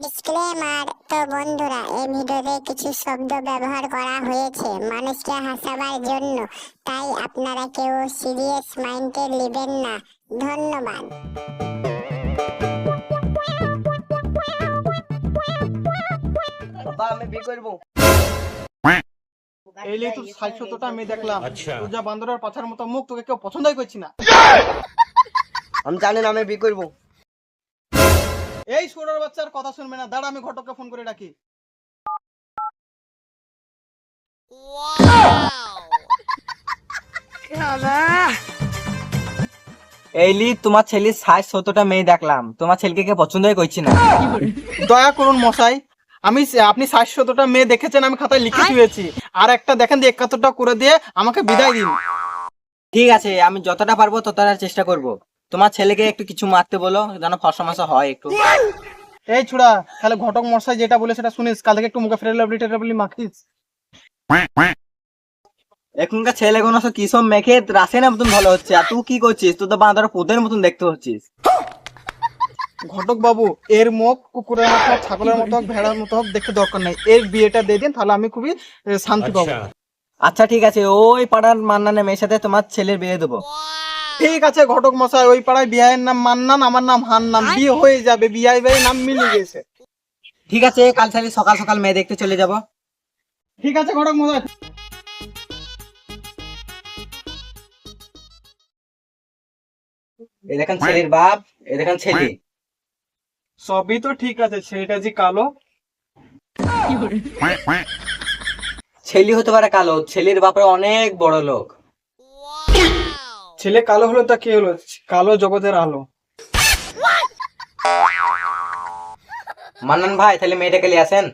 Disclaimer তো বন্ধুরা এই ভিডিওতে কিছু শব্দ ব্যবহার করা হয়েছে মানুষকে হাসাবার জন্য তাই আপনারা কেউ সিরিয়াস মাইন্ডে নেবেন না। ধন্যবাদ। বাবা আমি বিয়ে করব। এইলে তোর ষাট সত্তরটা মেয়ে দেখলাম। আচ্ছা। তোর যা বান্দরের পাছার মতো মুখ তোকে কেউ পছন্দই করছি না। আমি জানি না আমি বিয়ে করব। এই সুরের বাচ্চার কথা শুনবে না। দাঁড়া আমি ঘটককে ফোন করে ডাকি। এইলি তোমার ছেলে ষাট সত্তরটা মেয়ে দেখলাম। তোমার ছেলেকে কে পছন্দই করছি না। দয়া করুন মশাই আমি আপনি ষাট সত্তরটা মেয়ে দেখেছেন আমি খাতায় লিখে দিয়েছি। আর একটা দেখেন দিয়ে একাত্তরটা করে দিয়ে আমাকে বিদায় দিন। ঠিক আছে আমি যতটা পারব ততটা চেষ্টা করব। তোমার ছেলেকে একটু কিছু মারতে বলো যেন ফসমাসা হয় একটু। এই ছুড়া তাহলে ঘটক মশাই যেটা বলে সেটা শুনিস কাল থেকে একটু মুখে ফেরে মাখিস। এখনকার ছেলে কোনো কি সব মেখে রাসে না মতন ভালো হচ্ছে আর তুই কি করছিস? তুই তো বাঁধার পোদের মতন দেখতে হচ্ছিস। ঘটক বাবু এর মুখ কুকুরের মতো ছাগলের মতো ভেড়ার মতো দেখতে দরকার নাই। এর বিয়েটা দিয়ে দিন তাহলে আমি খুবই শান্তি পাবো। আচ্ছা।, আচ্ছা ঠিক আছে ওই পাড়ার মান্নানের মেয়ের সাথে তোমার ছেলের বিয়ে দেবো। ঠিক আছে ঘটক মশাই ওই পাড়ায় বিয়ের নাম মান্নান আমার নাম হান্নান। বিয়ে হয়ে যাবে বিয়ে ভাই নাম মিলে গেছে। ঠিক আছে কাল তাহলে সকাল সকাল মেয়ে দেখতে চলে যাব। ঠিক আছে ঘটক মশাই। এই দেখেন ছেলের বাপ এই দেখেন ছেলে। সবই তো ঠিক আছে সেটা যে কালো। ছেলে হতে পারে কালো ছেলের বাপরে অনেক বড় লোক। ছেলে কালো হলো তা কি হলো? কালো জগতের আলো। মান্নান ভাই তাহলে মেয়েটাকে নিয়ে আসেন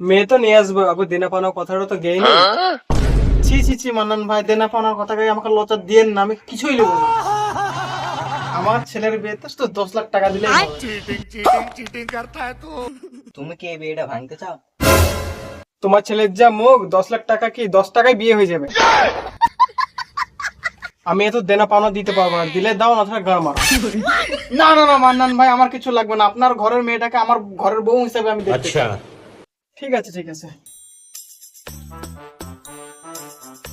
মেয়ে তো নিয়ে আসব। আবু দেনা পাওনার কথাটা তো গেই ছি ছি ছি মান্নান ভাই দেনা পাওনার কথা গাই আমাকে লজ্জা দিয়েন না আমি কিছুই নেব না। আমার ছেলের বিয়েতে তো দশ লাখ টাকা দিলে তুমি কি এই বিয়েটা ভাঙতে চাও? তোমার ছেলের যা মুখ দশ লাখ টাকা কি দশ টাকায় বিয়ে হয়ে যাবে? আমি এত দেনা পাওনা দিতে পারব না। দিলে দাও না গাড় মারো। না না না মান্নান ভাই আমার কিছু লাগবে না। আপনার ঘরের মেয়েটাকে আমার ঘরের বউ হিসেবে আমি দেখতে আচ্ছা। ঠিক আছে ঠিক আছে।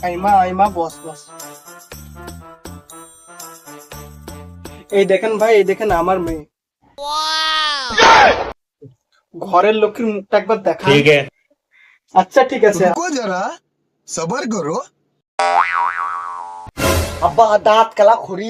আইমা আইমা বস বস। এই দেখেন ভাই এই দেখেন আমার মেয়ে। ঘরের লক্ষ্মীর মুখটা একবার দেখা ঠিক আছে। আচ্ছা ঠিক আছে। যারা সবার করো। करो আব্বা দাঁত কালা খুরি